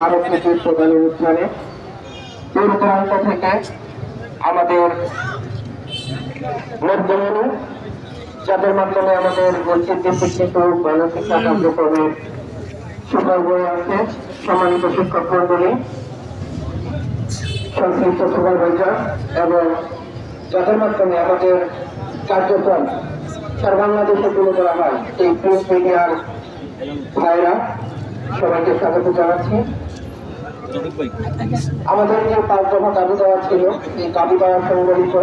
ভারত নীতির প্রধান অনুষ্ঠানে দূরান্ত থেকে আমাদের মধ্যমণি যাদের মাধ্যমে আমাদের ঐতিহ্য শিক্ষিত সংশ্লিষ্ট সুপারভাইজার এবং যাদের মাধ্যমে আমাদের কার্যক্রম সারা বাংলাদেশে তুলে হয় ভাইরা, সবাইকে স্বাগত জানাচ্ছি। আমাদের যে পাঁচ দফা দাবি দেওয়া ছিল, এই দাবি দেওয়া সংবলিত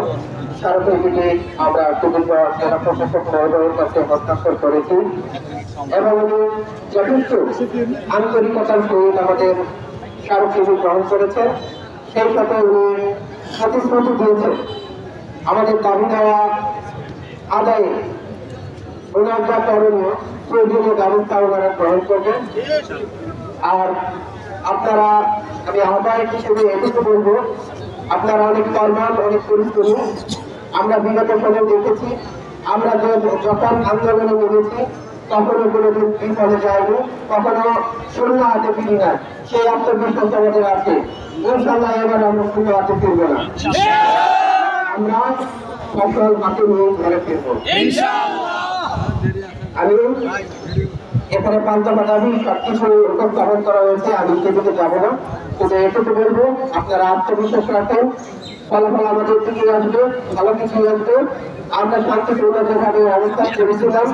স্মারকলিপিটি আমরা কুমিল্লা জেলা প্রশাসক মহোদয়ের কাছে হস্তাক্ষর করেছি। এবং উনি যথেষ্ট আন্তরিকতার সহিত আমাদের স্মারকলিপি গ্রহণ করেছেন। সেই সাথে উনি প্রতিশ্রুতি দিয়েছেন আমাদের দাবি দেওয়া আদায়ে ওনার যা করণীয়, প্রয়োজনীয় ব্যবস্থা ওনারা গ্রহণ করবেন। আর আপনারা আমি আহ্বায়ক হিসেবে এটুকু বলব আপনারা অনেক কর্মাল অনেক পরিশ্রমী। আমরা বিগত সময় দেখেছি আমরা যে যখন আন্দোলনে নেমেছি কখনো কোনোদিন বিফলে যায়নি কখনো শূন্য হাতে ফিরি না সেই আত্মবিশ্বাস আমাদের আছে। ইনশাল্লাহ এবার আমরা শূন্য হাতে ফিরব না। আমরা সফল হাতে নিয়ে ঘরে ফিরবো। আমি এখানে পান্তা দাবি সবকিছু এরকম উপস্থাপন করা হয়েছে, আমি সেদিকে যাব না। কিন্তু এটুকু বলব, আপনারা আত্মবিশ্বাস রাখেন ফলাফল আমাদের দিকে আসবে, ভালো কিছু আসবে। আমরা শান্তিপূর্ণ যেখানে অবস্থান করেছিলাম